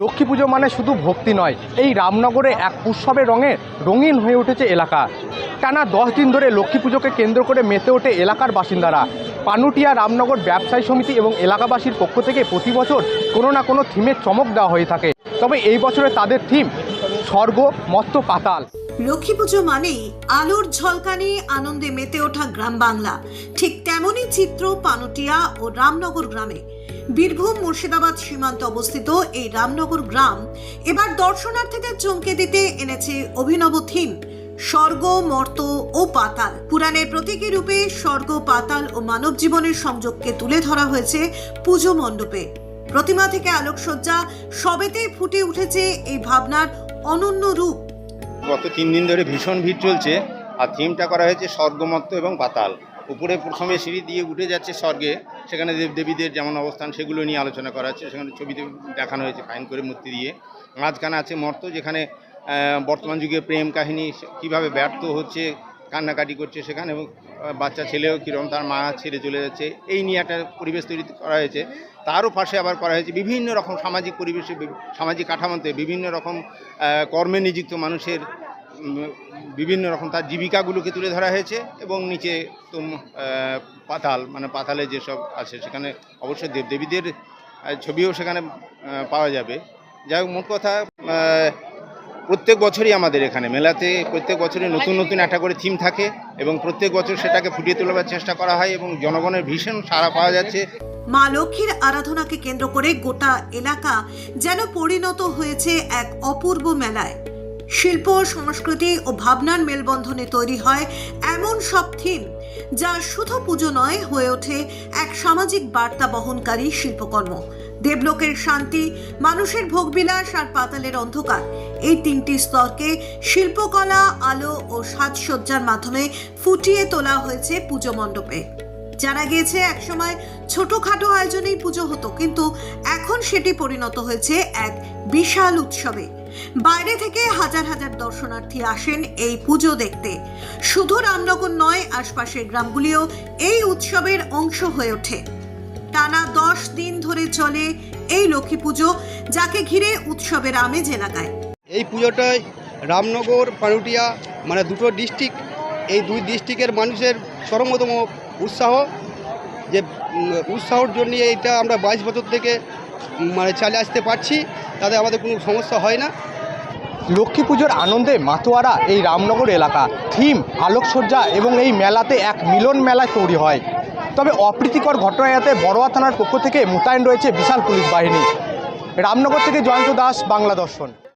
লক্ষ্মী পুজো মানে শুধু ভক্তি নয়, এই রামনগরে এক উৎসবের রঙে রঙিন হয়ে উঠেছে এলাকা। টানা দশ দিন ধরে লক্ষ্মী পুজোকে কেন্দ্র করে মেতে ওঠে এলাকার বাসিন্দারা। পানুটিয়া রামনগর ব্যবসায়ী সমিতি এবং এলাকাবাসীর পক্ষ থেকে প্রতি বছর কোনো না কোনো থিমের চমক দেওয়া হয়ে থাকে। তবে এই বছরে তাদের থিম স্বর্গ মত্ত পাতাল। লক্ষ্মী পুজো মানেই আলোর ঝলকানি, আনন্দে মেতে ওঠা গ্রাম বাংলা। ঠিক তেমনই চিত্র পানুটিয়া ও রামনগর গ্রামে। বীরভূম মুর্শিদাবাদ সীমান্তে অবস্থিত এই রামনগর গ্রাম এবার দর্শনার্থীদের চমকে দিতে এনেছে অভিনব থিম, স্বর্গ, মর্ত ও পাতাল। পুরাণের প্রতীকী রূপে স্বর্গ, পাতাল ও মানব জীবনের সংযোগকে তুলে ধরা হয়েছে পুজো মণ্ডপে। প্রতিমা থেকে আলোকসজ্জা সবেতেই ফুটে উঠেছে এই ভাবনার অনন্য রূপ। গত তিন দিন ধরে ভীষণ ভিড় চলছে, আর থিমটা করা হয়েছে স্বর্গমত্ত এবং পাতাল। উপরে প্রথমে সিঁড়ি দিয়ে উঠে যাচ্ছে স্বর্গে, সেখানে দেব দেবীদের যেমন অবস্থান সেগুলো নিয়ে আলোচনা করা হচ্ছে, সেখানে ছবিতে দেখানো হয়েছে ফাইন করে মূর্তি দিয়ে। মাঝখানে আছে মর্ত যেখানে বর্তমান যুগে প্রেম কাহিনী কীভাবে ব্যর্থ হচ্ছে, কান্নাকাটি করছে সেখানে এবং বাচ্চা ছেলেও কীরকম তার মা ছেড়ে চলে যাচ্ছে, এই নিয়ে একটা পরিবেশ তৈরি করা হয়েছে। তারও পাশে আবার করা হয়েছে বিভিন্ন রকম সামাজিক পরিবেশে, সামাজিক কাঠামোতে বিভিন্ন রকম কর্মে নিযুক্ত মানুষের বিভিন্ন রকম তার জীবিকাগুলোকে তুলে ধরা হয়েছে এবং নিচে তুম পাতাল মানে পাতালে যেসব আছে সেখানে অবশ্যই দেবদেবীদের ছবিও সেখানে পাওয়া যাবে। যাই হোক, মোট কথা প্রত্যেক বছরই আমাদের এখানে মেলাতে, প্রত্যেক বছরই নতুন নতুন একটা করে থিম থাকে এবং প্রত্যেক বছর সেটাকে ফুটিয়ে তোলার চেষ্টা করা হয় এবং জনগণের ভীষণ সাড়া পাওয়া যাচ্ছে। মা লক্ষ্মীর আরাধনাকে কেন্দ্র করে গোটা এলাকা যেন পরিণত হয়েছে এক অপূর্ব মেলায়। শিল্প, সংস্কৃতি ও ভাবনার মেলবন্ধনে তৈরি হয় এমন সব থিম যা শুধু পুজো নয়, হয়ে ওঠে এক সামাজিক বার্তা বহনকারী শিল্পকর্ম। দেবলোকের শান্তি, মানুষের ভোগবিলাস আর পাতালের অন্ধকার এই তিনটি স্তরকে শিল্পকলা, আলো ও সাজসজ্জার মাধ্যমে ফুটিয়ে তোলা হয়েছে পুজো মণ্ডপে। জানা গিয়েছে, একসময় ছোটখাটো আয়োজনেই পুজো হতো, কিন্তু এখন সেটি পরিণত হয়েছে এক বিশাল উৎসবে। বাইরে থেকে হাজার হাজার দর্শনার্থী আসেন এই পুজো দেখতে। শুধু রামনগর নয়, আশপাশের গ্রামগুলিও এই উৎসবের অংশ হয়ে ওঠে। টানা দশ দিন ধরে চলে এই লক্ষ্মী পুজো, যাকে ঘিরে উৎসবের আমেজ এলাকায়। এই পুজোটায় রামনগর, পানুটিয়া মানে দুটো ডিস্ট্রিক্ট, এই দুই ডিস্ট্রিক্টের মানুষের চরমতম উৎসাহ। যে উৎসাহর জন্য এইটা আমরা বাইশ বছর থেকে মানে চালিয়ে আসতে পারছি, তাতে আমাদের কোনো সমস্যা হয় না। লক্ষ্মী পুজোর আনন্দে মাতোয়ারা এই রামনগর এলাকা। থিম, আলোকসজ্জা এবং এই মেলাতে এক মিলন মেলায় তৈরি হয়। তবে অপ্রীতিকর ঘটনা এড়াতে বড়োয়া থানার পক্ষ থেকে মোতায়েন রয়েছে বিশাল পুলিশ বাহিনী। রামনগর থেকে জয়ন্ত দাস, বাংলা দর্শন।